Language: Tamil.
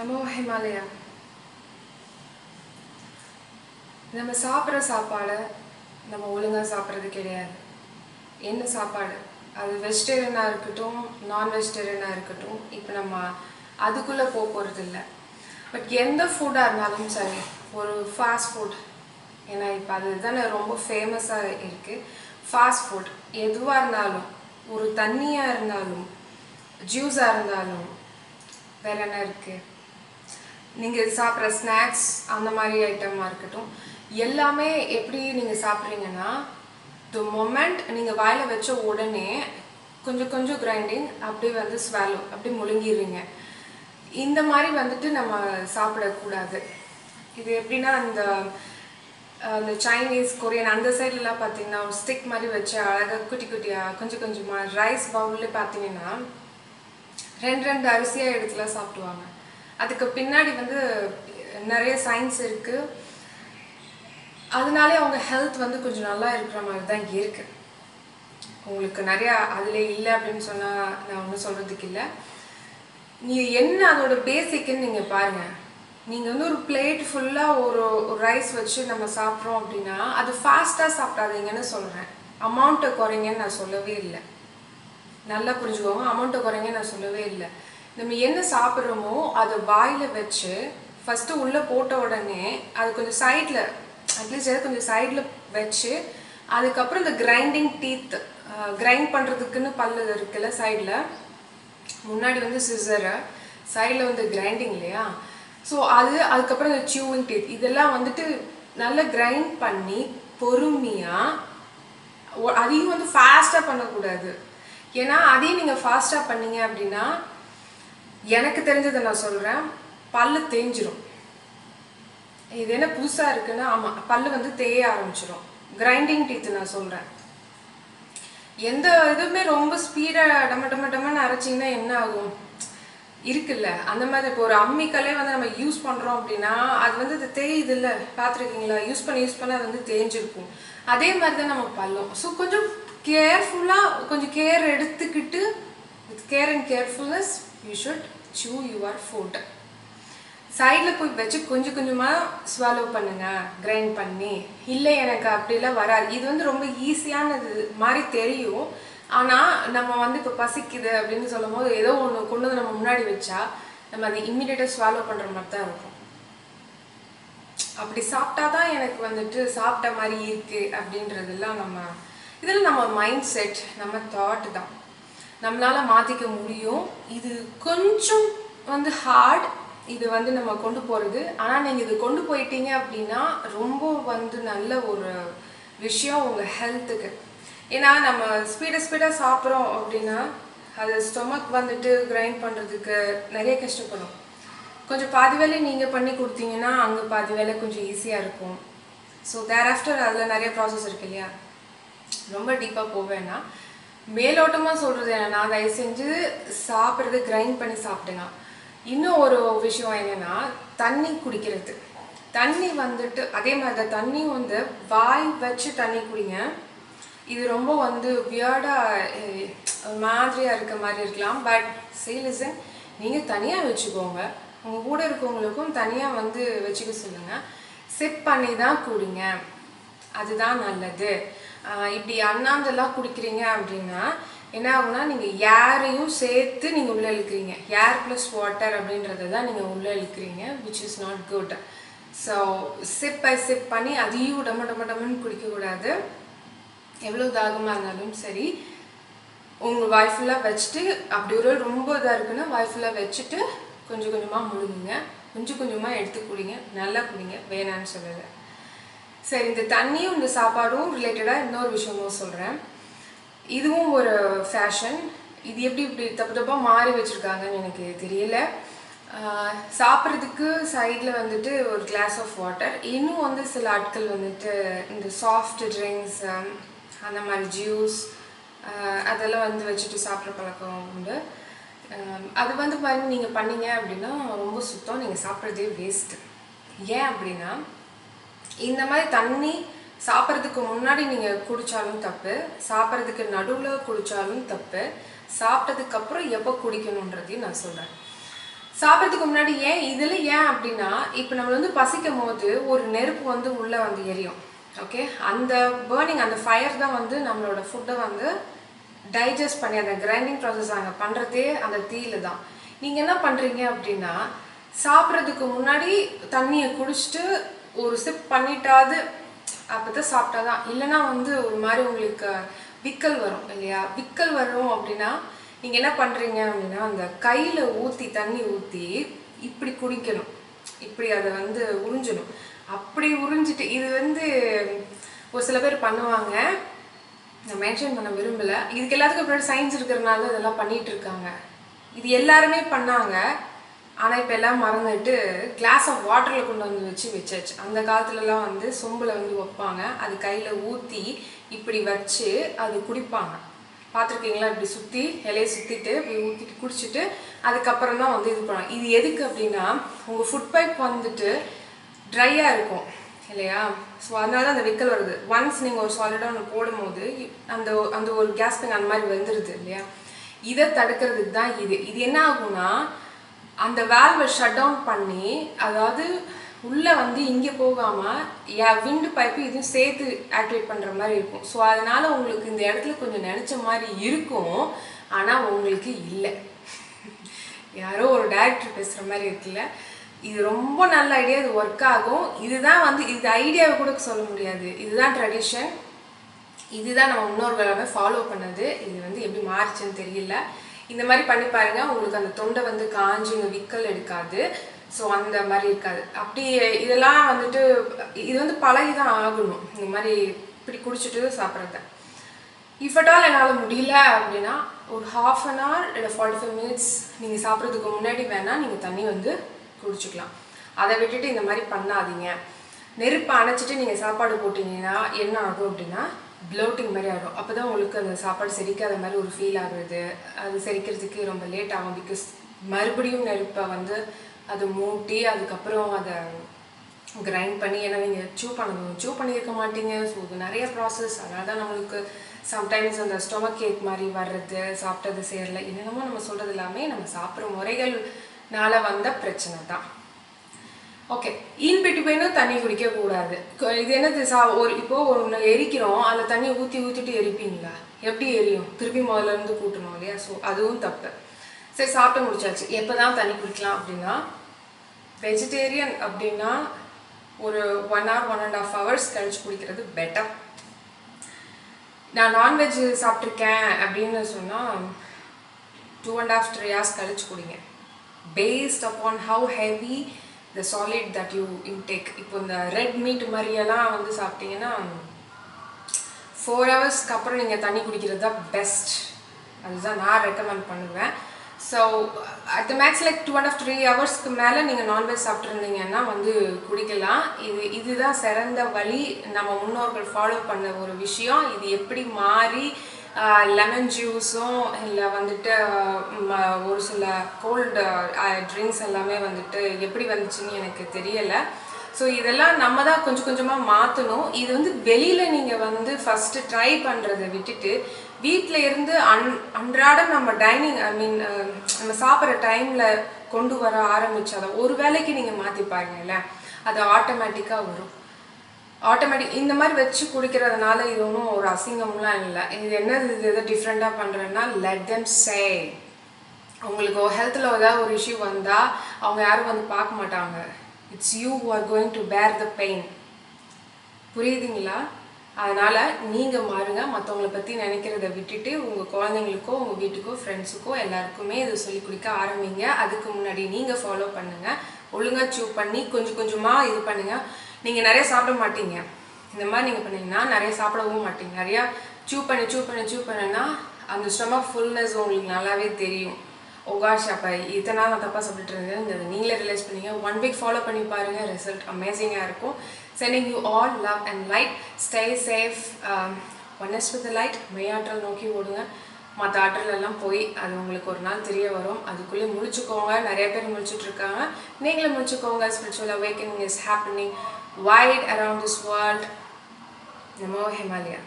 நமோ ஹிமாலயா. நம்ம சாப்பிட்ற சாப்பாடை நம்ம ஒழுங்காக சாப்பிட்றது கிடையாது. என்ன சாப்பாடு? அது வெஜிடேரியனாக இருக்கட்டும் நான் வெஜிடேரியனாக இருக்கட்டும் இப்போ நம்ம அதுக்குள்ளே போக போகிறது இல்லை பட் எந்த ஃபுட்டாக இருந்தாலும் சரி ஒரு ஃபாஸ்ட் ஃபுட் ஏன்னா இப்போ அதுதானே ரொம்ப ஃபேமஸாக இருக்குது ஃபாஸ்ட் ஃபுட் எதுவாக இருந்தாலும் ஒரு தண்ணியாக இருந்தாலும் ஜூஸாக இருந்தாலும் வேற என்ன இருக்குது நீங்கள் சாப்பிட்ற ஸ்நாக்ஸ் அந்த மாதிரி ஐட்டமாக இருக்கட்டும். எல்லாமே எப்படி நீங்கள் சாப்பிட்றீங்கன்னா த மொமெண்ட் நீங்கள் வாயில் வச்ச உடனே கொஞ்சம் கொஞ்சம் கிரைண்டிங் அப்படியே வந்து ஸ்வாலோ அப்படியே முழுங்கிடுறீங்க. இந்த மாதிரி வந்துட்டு நம்ம சாப்பிடக்கூடாது. இது எப்படின்னா அந்த அந்த சைனீஸ் கொரியன் அந்த சைட்லலாம் பார்த்தீங்கன்னா ஸ்டிக் மாதிரி வச்சு அழகாக குட்டி குட்டியாக கொஞ்சம் கொஞ்சமாக ரைஸ் பவுல்லே பார்த்தீங்கன்னா ரெண்டு ரெண்டு அரிசியாக எடுத்துலாம் சாப்பிடுவாங்க. அதுக்கு பின்னாடி வந்து நிறைய சயின்ஸ் இருக்குது அதனாலே அவங்க ஹெல்த் வந்து கொஞ்சம் நல்லா இருக்கிற மாதிரி தான் இருக்கு. உங்களுக்கு நிறையா அதில் இல்லை அப்படின்னு சொன்னால் நான் ஒன்றும் சொல்கிறதுக்கு இல்லை. நீ என்ன அதோட பேசிக்குன்னு நீங்கள் பாருங்கள் நீங்கள் வந்து ஒரு பிளேட் ஃபுல்லாக ஒரு ஒரு ரைஸ் வச்சு நம்ம சாப்பிட்றோம் அப்படின்னா அது ஃபாஸ்ட்டாக சாப்பிடாதீங்கன்னு சொல்கிறேன் அமௌண்ட்டை குறைங்கன்னு நான் சொல்லவே இல்லை. நல்லா புரிஞ்சுக்கோங்க. அமௌண்ட்டை குறைங்க நான் சொல்லவே இல்லை. நம்ம என்ன சாப்பிட்றோமோ அதை வாயில் வச்சு ஃபஸ்ட்டு உள்ளே போட்ட உடனே அது கொஞ்சம் சைடில் அட்லீஸ்ட் எதாவது கொஞ்சம் சைடில் வச்சு அதுக்கப்புறம் இந்த கிரைண்டிங் டீத் கிரைண்ட் பண்ணுறதுக்குன்னு பல்லு இருக்குல்ல சைடில் முன்னாடி வந்து சிசரு சைடில் வந்து கிரைண்டிங் இல்லையா? ஸோ அது அதுக்கப்புறம் இந்த சியூவிங் டீத் இதெல்லாம் வந்துட்டு நல்லா கிரைண்ட் பண்ணி பொறுமையாக அதையும் வந்து ஃபாஸ்ட்டாக பண்ணக்கூடாது. ஏன்னா அதையும் நீங்கள் ஃபாஸ்ட்டாக பண்ணீங்க அப்படின்னா எனக்கு தெரிஞ்சதை நான் சொல்கிறேன் பல்லு தேஞ்சிரும். இது என்ன புதுசாக இருக்குன்னா ஆமாம் பல்லு வந்து தேய ஆரம்பிச்சிடும் கிரைண்டிங் டீத்து நான் சொல்கிறேன் எந்த இதுவுமே ரொம்ப ஸ்பீடாக டம டம டமன்னு அரைச்சிங்கன்னா என்ன ஆகும்? இருக்குல்ல. அந்த மாதிரி இப்போ ஒரு அம்மிக்கல்லே வந்து நம்ம யூஸ் பண்ணுறோம் அப்படின்னா அது வந்து இது தேயுது இல்லை பார்த்துருக்கீங்களா? யூஸ் பண்ணி யூஸ் பண்ண அது வந்து தேஞ்சிருக்கும். அதே மாதிரி தான் நம்ம பல்லும். ஸோ கொஞ்சம் கேர்ஃபுல்லாக கொஞ்சம் கேர் எடுத்துக்கிட்டு care and carefulness you should shoe your foot சைடில் போய் வச்சு கொஞ்சம் கொஞ்சமாக ஸ்வாலோ பண்ணுங்கள் கிரைண்ட் பண்ணி. இல்லை எனக்கு அப்படிலாம் வராது. இது வந்து ரொம்ப ஈஸியானது மாதிரி தெரியும். ஆனால் நம்ம வந்து இப்போ பசிக்குது அப்படின்னு சொல்லும் போது ஏதோ ஒன்று கொண்டு வந்து நம்ம முன்னாடி வச்சா நம்ம அதை இம்மிடியேட்டாக ஸ்வாலோ பண்ணுற மாதிரி தான் இருக்கும். அப்படி சாப்பிட்டா தான் எனக்கு வந்துட்டு சாப்பிட்ட மாதிரி இருக்குது அப்படின்றதெல்லாம் நம்ம இதில் நம்ம மைண்ட் செட் நம்ம தாட் தான். நம்மளால் மாற்றிக்க முடியும். இது கொஞ்சம் வந்து ஹார்ட் இது வந்து நம்ம கொண்டு போகிறது ஆனால் நீங்கள் இது கொண்டு போயிட்டீங்க அப்படின்னா ரொம்ப வந்து நல்ல ஒரு விஷயம் உங்கள் ஹெல்த்துக்கு ஏன்னா நம்ம ஸ்பீடாக ஸ்பீடாக சாப்பிட்றோம் அப்படின்னா அது ஸ்டொமக் வந்துட்டு கிரைண்ட் பண்ணுறதுக்கு நிறைய கஷ்டப்படும். கொஞ்சம் பாதி வேலை நீங்கள் பண்ணி கொடுத்தீங்கன்னா அங்கே பாதி வேலை கொஞ்சம் ஈஸியாக இருக்கும். ஸோ தேர் ஆஃப்டர் அதில் நிறைய ப்ராசஸ் இருக்கு இல்லையா? ரொம்ப டீப்பாக போவேன்னா மேலோட்டமாக சொல்கிறது என்னென்னா தயவு செஞ்சு சாப்பிட்றது கிரைண்ட் பண்ணி சாப்பிடுங்க. இன்னும் ஒரு விஷயம் என்னென்னா தண்ணி குடிக்கிறது. தண்ணி வந்துட்டு அதே மாதிரி தான் தண்ணி வந்து வாய் வச்சு தண்ணி குடிங்க. இது ரொம்ப வந்து வியர்டாக மாதிரியாக இருக்க மாதிரி இருக்கலாம். பட் சீலிசன் நீங்கள் தனியாக வச்சுக்கோங்க. உங்கள் கூட இருக்கவங்களுக்கும் தனியாக வந்து வச்சுக்க சொல்லுங்கள் சிப் பண்ணி தான் குடிங்க. அதுதான் நல்லது. இப்படி அண்ணாந்தெல்லாம் குடிக்கிறீங்க அப்படின்னா என்ன ஆகுனா நீங்கள் யாரையும் சேர்த்து நீங்கள் உள்ளே இழுக்கிறீங்க. ஏர் ப்ளஸ் வாட்டர் அப்படின்றத தான் நீங்கள் உள்ளே இழுக்கிறீங்க which is not good so sip by sip பண்ணி அதையும் டம டம டமன்னு குடிக்கக்கூடாது. எவ்வளோ தாகமாக இருந்தாலும் சரி உங்கள் வாய் ஃபுல்லாக வச்சுட்டு அப்படி ஒரு ரொம்ப இதாக இருக்குன்னா வாய்ஃபுல்லாக வச்சுட்டு கொஞ்சம் கொஞ்சமாக முழுங்குங்க கொஞ்சம் கொஞ்சமாக எடுத்து குடிங்க. நல்லா குடிங்க. வேணான்னு சொல்லலை. சரி இந்த தண்ணியும் இந்த சாப்பாடும் ரிலேட்டடாக இன்னொரு விஷயமும் சொல்கிறேன் இதுவும் ஒரு ஃபேஷன் இது எப்படி இப்படி தப்பு தப்பாக மாறி வச்சுருக்காங்கன்னு எனக்கு தெரியல. சாப்பிட்றதுக்கு சைடில் வந்துட்டு ஒரு கிளாஸ் ஆஃப் வாட்டர் இன்னும் வந்து சில ஆட்கள் வந்துட்டு இந்த சாஃப்ட் ட்ரிங்க்ஸ் அந்த மாதிரி ஜூஸ் அதெல்லாம் வந்து வச்சுட்டு சாப்பிட்ற பழக்கம் உண்டு. அது வந்து பாருங்க நீங்கள் பண்ணீங்க அப்படின்னா ரொம்ப சுத்தம் நீங்கள் சாப்பிட்றதே வேஸ்ட்டு ஏன் அப்படின்னா இந்த மாதிரி தண்ணி சாப்பிட்றதுக்கு முன்னாடி நீங்கள் குடித்தாலும் தப்பு சாப்பிட்றதுக்கு நடுவில் குடித்தாலும் தப்பு சாப்பிட்டதுக்கப்புறம் எப்போ குடிக்கணுன்றதையும் நான் சொல்கிறேன் சாப்பிட்றதுக்கு முன்னாடி ஏன் இதில் ஏன் அப்படின்னா இப்போ நம்ம வந்து பசிக்கும் போது ஒரு நெருப்பு வந்து உள்ளே வந்து எரியும். ஓகே அந்த பேர்னிங் அந்த ஃபயர் தான் வந்து நம்மளோட ஃபுட்டை வந்து டைஜஸ்ட் பண்ணி அந்த கிரைண்டிங் ப்ராசஸ் அங்கே பண்ணுறதே அந்த தீயில் தான். நீங்கள் என்ன பண்ணுறீங்க அப்படின்னா சாப்பிட்றதுக்கு முன்னாடி தண்ணியை குடிச்சிட்டு ஒரு சிப் பண்ணிட்டாது அப்போ தான் சாப்பிட்டா தான் இல்லைன்னா வந்து ஒரு மாதிரி உங்களுக்கு விக்கல் வரும் இல்லையா? விக்கல் வரும் அப்படின்னா நீங்கள் என்ன பண்ணுறீங்க அப்படின்னா அந்த கையில் ஊற்றி தண்ணி ஊற்றி இப்படி குடிக்கணும். இப்படி அதை வந்து உறிஞ்சணும். அப்படி உறிஞ்சிட்டு இது வந்து ஒரு சில பேர் பண்ணுவாங்க. நான் மென்ஷன் பண்ண விரும்பல. இதுக்கு எல்லாத்துக்கும் அப்புறம் சயின்ஸ் இருக்கிறனால இதெல்லாம் பண்ணிட்டு இருக்காங்க. இது எல்லாருமே பண்ணாங்க. ஆனால் இப்போ எல்லாம் மறந்துட்டு கிளாஸ் ஆஃப் வாட்டரில் கொண்டு வந்து வச்சு வச்சாச்சு. அந்த காலத்துலலாம் வந்து சொம்பில் வந்து வைப்பாங்க. அது கையில் ஊற்றி இப்படி வச்சு அது குடிப்பாங்க. பார்த்துருக்கீங்களா? இப்படி சுற்றி இலையை சுற்றிட்டு இப்படி ஊற்றிட்டு குடிச்சிட்டு அதுக்கப்புறம் தான் வந்து இது பண்ணுவாங்க. இது எதுக்கு அப்படின்னா உங்கள் ஃபுட் பைப் வந்துட்டு ட்ரையாக இருக்கும் இல்லையா? ஸோ அதனால தான் அந்த விக்கல் வருது. ஒன்ஸ் நீங்கள் ஒரு சாலிடாக ஒன்று போடும்போது அந்த அந்த ஒரு கேஸ் பைன் அந்த மாதிரி வந்துடுது இல்லையா? இதை தடுக்கிறதுக்கு தான் இது. இது என்ன ஆகும்னா அந்த வேல்வை ஷட் டவுன் பண்ணி அதாவது உள்ளே வந்து இங்கே போகாமல் விண்டு பைப்பு இதுவும் சேர்த்து ஆக்டிவேட் பண்ணுற மாதிரி இருக்கும். ஸோ அதனால் உங்களுக்கு இந்த இடத்துல கொஞ்சம் நினச்ச மாதிரி இருக்கும். ஆனால் உங்களுக்கு இல்லை. யாரோ ஒரு டேரக்டர் பேசுகிற மாதிரி இருக்குல்ல. இது ரொம்ப நல்ல ஐடியா இது ஒர்க் ஆகும். இதுதான் வந்து இது ஐடியாவை கூட சொல்ல முடியாது. இதுதான் ட்ரெடிஷன் இதுதான் நம்ம முன்னோர்களோட ஃபாலோ பண்ணது. இது வந்து எப்படி மாறுச்சுன்னு தெரியல. இந்த மாதிரி பண்ணி பாருங்கள் உங்களுக்கு அந்த தொண்டை வந்து காஞ்சி உங்கள் விக்கல் எடுக்காது. ஸோ அந்த மாதிரி இருக்காது. அப்படி இதெல்லாம் வந்துட்டு இது வந்து பழகி தான் ஆகணும். இந்த மாதிரி இப்படி குடிச்சிட்டு சாப்பிட்றது. இஃப் அட் ஆல் என்னால் முடியல அப்படின்னா ஒரு ஹாஃப் அன் ஹவர் இல்லை ஃபார்ட்டி ஃபைவ் மினிட்ஸ் நீங்கள் சாப்பிட்றதுக்கு முன்னாடி வேணால் நீங்கள் தண்ணி வந்து குடிச்சிக்கலாம். அதை விட்டுட்டு இந்த மாதிரி பண்ணாதீங்க. நெருப்பை அணைச்சிட்டு நீங்கள் சாப்பாடு போட்டிங்கன்னா என்ன ஆகும் அப்படின்னா ப்ளோட்டிங் மாதிரி ஆகும். அப்போ தான் உங்களுக்கு அந்த சாப்பாடு செரிக்காத மாதிரி ஒரு ஃபீல் ஆகுறது. அது செரிக்கிறதுக்கு ரொம்ப லேட் ஆகும் பிகாஸ் மறுபடியும் நெருப்பை வந்து அதை மூட்டி அதுக்கப்புறம் அதை கிரைண்ட் பண்ணி ஏன்னா நீங்கள் சூ பண்ணணும். சூ பண்ணியிருக்க மாட்டீங்க. ஸோ இது நிறைய ப்ராசஸ் அதனால தான் நம்மளுக்கு சம்டைம்ஸ் அந்த ஸ்டொமக் கேக் மாதிரி வர்றது சாப்பிட்டது சேரல என்னென்னமோ நம்ம சொல்கிறது எல்லாமே நம்ம சாப்பிட்ற முறைகள்னால வந்த பிரச்சனை தான் ஓகே இன் பிட்வீனும் தண்ணி குடிக்கக்கூடாது. இது என்னது சா ஒரு இப்போ ஒன்று எரிக்கிறோம் அந்த தண்ணியை ஊற்றி ஊற்றிட்டு எரிப்பீங்களா? எப்படி எரியும்? திருப்பி முதல்ல இருந்து கூட்டணும் இல்லையா? ஸோ அதுவும் தப்பு. சரி சாப்பிட்டு முடிச்சாச்சு. எப்போ தான் தண்ணி குடிக்கலாம் அப்படின்னா வெஜிடேரியன் அப்படின்னா ஒரு one hour one and half hours கழிச்சு குடிக்கிறது பெட்டர் நான் நான்வெஜ் சாப்பிட்ருக்கேன் அப்படின்னு சொன்னால் two and half three hours கழிச்சு குடிங்க. Based upon how heavy the solid that you intake இப்போ இந்த ரெட் மீட் மாதிரியெல்லாம் வந்து சாப்பிட்டீங்கன்னா ஃபோர் ஹவர்ஸ்க்கு அப்புறம் நீங்கள் தண்ணி குடிக்கிறது தான் பெஸ்ட் அதுதான் நான் ரெக்கமெண்ட் பண்ணுவேன். So at the max like two and half three ஹவர்ஸ்க்கு மேலே நீங்கள் நான்வெஜ் சாப்பிட்ருந்தீங்கன்னா வந்து குடிக்கலாம். இது இதுதான் சிறந்த வழி. நம்ம முன்னோர்கள் ஃபாலோ பண்ண ஒரு விஷயம். இது எப்படி மாறி லெமன் ஜூஸும் இல்லை வந்துட்டு ம- ஒரு சில கோல்டு ட்ரிங்க்ஸ் எல்லாமே வந்துட்டு எப்படி வந்துச்சுன்னு எனக்கு தெரியலை. ஸோ இதெல்லாம் நம்ம தான் கொஞ்சம் கொஞ்சமாக மாற்றணும் இது வந்து வெளியில் நீங்கள் வந்து ஃபஸ்ட்டு ட்ரை பண்ணுறதை விட்டுட்டு வீட்டில் இருந்து அன் அன்றாடம் நம்ம டைனிங் ஐ மீன் நம்ம சாப்பிட்ற டைமில் கொண்டு வர ஆரம்பிச்சு அதை ஒரு வேளைக்கு நீங்கள் மாற்றி பாருங்களேன். அது ஆட்டோமேட்டிக்காக வரும். ஆட்டோமேட்டிக் இந்த மாதிரி வச்சு குடிக்கிறதுனால இது ஒன்றும் ஒரு அசிங்கம்லாம் இல்லை. இது என்ன இது எதை டிஃப்ரெண்ட்டாக பண்ணுறேன்னா லெட் தெம் சே உங்களுக்கு ஹெல்த்தில் ஏதாவது ஒரு இஷ்யூ வந்தால் அவங்க யாரும் வந்து பார்க்க மாட்டாங்க. It's you are going to bear the pain புரியுதுங்களா? அதனால் நீங்கள் மாறுங்க. மற்றவங்கள பற்றி நினைக்கிறத விட்டுட்டு உங்கள் குழந்தைங்களுக்கோ உங்கள் வீட்டுக்கோ ஃப்ரெண்ட்ஸுக்கோ எல்லாருக்குமே இதை சொல்லி கொடுக்க ஆரம்பிங்க. அதுக்கு முன்னாடி நீங்கள் ஃபாலோ பண்ணுங்கள் ஒழுங்காக சூ பண்ணி கொஞ்சம் கொஞ்சமாக இது பண்ணுங்கள் நீங்கள் நிறைய சாப்பிட மாட்டீங்க. இந்த மாதிரி நீங்கள் பண்ணீங்கன்னா நிறைய சாப்பிடவும் மாட்டீங்க. நிறையா சூ பண்ணி சூ பண்ணி சூ பண்ணுன்னா அந்த ஸ்டொமக் ஃபுல்னஸ் உங்களுக்கு நல்லாவே தெரியும். Oh ஓ அப்போ இத்தனை நாள் நான் தப்பாக சொல்லிட்டு இருந்தேன் நீங்களே ரிலைஸ் பண்ணீங்க. ஒன் வீக் ஃபாலோ பண்ணி பாருங்கள் ரிசல்ட் அமேசிங்காக இருக்கும். Sending you all love and light stay safe oneness with light மெய்யாற்றல் நோக்கி ஓடுங்க. மற்ற ஆற்றலெல்லாம் போய் அது உங்களுக்கு ஒரு நாள் தெரிய வரும். அதுக்குள்ளே முடிச்சுக்கோங்க நிறைய பேர் முழிச்சிட்டு இருக்காங்க. நீங்களும் முடிச்சுக்கோங்க spiritual awakening is happening wide around this world. Namo Himalaya.